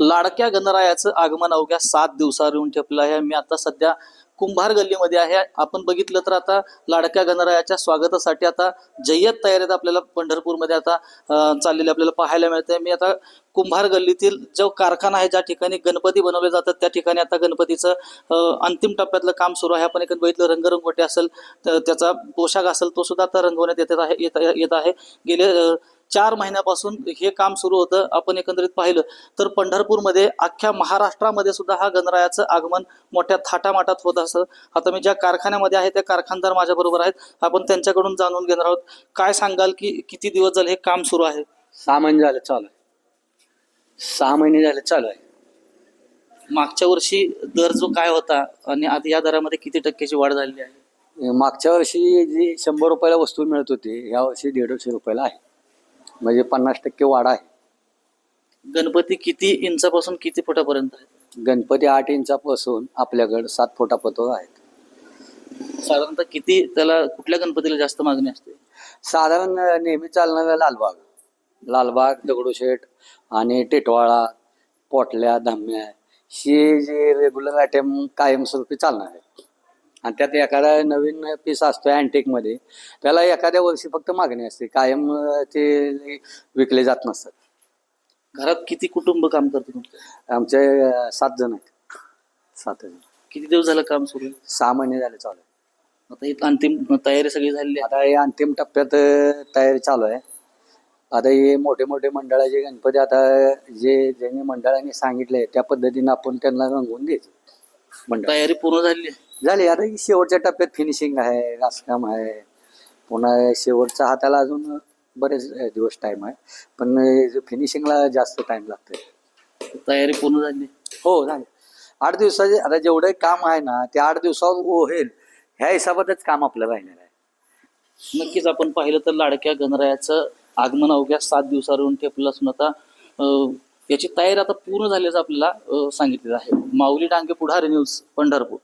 लाडक्या गणरायाचं आगमन अवघ्या सात दिवसावर येऊन ठेपलं आहे. मी आता सध्या कुंभार गल्लीमध्ये आहे. आपण बघितलं तर आता लाडक्या गणरायाच्या स्वागतासाठी आता जय्यत तयारीत आपल्याला पंढरपूरमध्ये. आता चाललेली आपल्याला पाहायला मिळते मी आता कुंभार गल्लीतील जो कारखाना आहे ज्या ठिकाणी गणपती बनवले जातात त्या ठिकाणी आता गणपतीचं अंतिम टप्प्यातलं काम सुरू आहे. आपण एक बघितलं रंगरंगोटी असेल तर त्याचा पोशाख असेल तो सुद्धा आता रंगवण्यात येत आहे येत येत आहे. गेले चार महिन्यापासून हे काम सुरू होतं आपण एकंदरीत पाहिलं. तर पंढरपूरमध्ये अख्ख्या महाराष्ट्रामध्ये सुद्धा हा गणरायाचं आगमन मोठ्या थाटामाटात होत असं. आता मी ज्या कारखान्यामध्ये आहे त्या कारखानदार माझ्या बरोबर आहेत. आपण त्यांच्याकडून जाणून घेणार आहोत. काय सांगाल की किती दिवस झाले हे काम सुरू आहे? सहा महिने झाले चालू आहे. सहा महिने झाले चालू आहे. मागच्या वर्षी दर जो काय होता आणि आता या दरामध्ये किती टक्क्याची वाढ झालेली आहे? मागच्या वर्षी जी शंभर रुपयाला वस्तू मिळत होती या वर्षी दीडशे रुपयाला आहे. म्हणजे पन्नास टक्के वाढ आहे. गणपती किती इंचापासून किती फुटापर्यंत आहे? गणपती आठ इंचापासून आपल्याकडे सात फुटापर्यंत आहेत. साधारणतः किती त्याला कुठल्या गणपतीला जास्त मागणी असते? साधारण नेहमी चालणारा लालबाग. लालबाग दगडूशेठ आणि टिटवाळा पोटल्या धाम्या हे जे रेग्युलर आयटम कायमस्वरूपी चालणार आहे. आणि त्यात एखादा नवीन पीस असतो अँटिकमध्ये त्याला एखाद्या वर्षी फक्त मागणी असते कायम ते विकले जात नसतात. घरात किती कुटुंब काम करते आमचे सात जण आहेत. सात जण. किती दिवस झालं काम सुरू आहे? सहा महिने झाले चालू आहे. आता ही अंतिम तयारी सगळी झालेली आहे. आता हे अंतिम टप्प्यात अं, तयारी चालू आहे. आता हे मोठे मोठे मंडळाचे गणपती आता जे ज्यांनी मंडळाने सांगितले त्या पद्धतीने आपण त्यांना रंगवून द्यायचं. मंडळ तयारी पूर्ण झाली. झाली. आता ही शेवटच्या टप्प्यात फिनिशिंग आहे रासकाम आहे. पुन्हा शेवटचा हाताला अजून बरेच दिवस टाइम आहे. पण फिनिशिंगला जास्त टाइम लागतोय. तयारी पूर्ण झाली. हो झाले. आठ दिवसाचे आता जेवढे काम आहे ना ते आठ दिवसावर होईल. ह्या हिशोबातच काम आपलं राहिलेलं आहे. नक्कीच आपण पाहिलं तर लाडक्या गणरायाचं आगमन अवघ्या सात दिवसावर येऊन ठेपलं असून आता याची तयारी आता पूर्ण झाल्याचं आपल्याला सांगितलेलं आहे. माऊली डांगे पुढारी न्यूज पंढरपूर.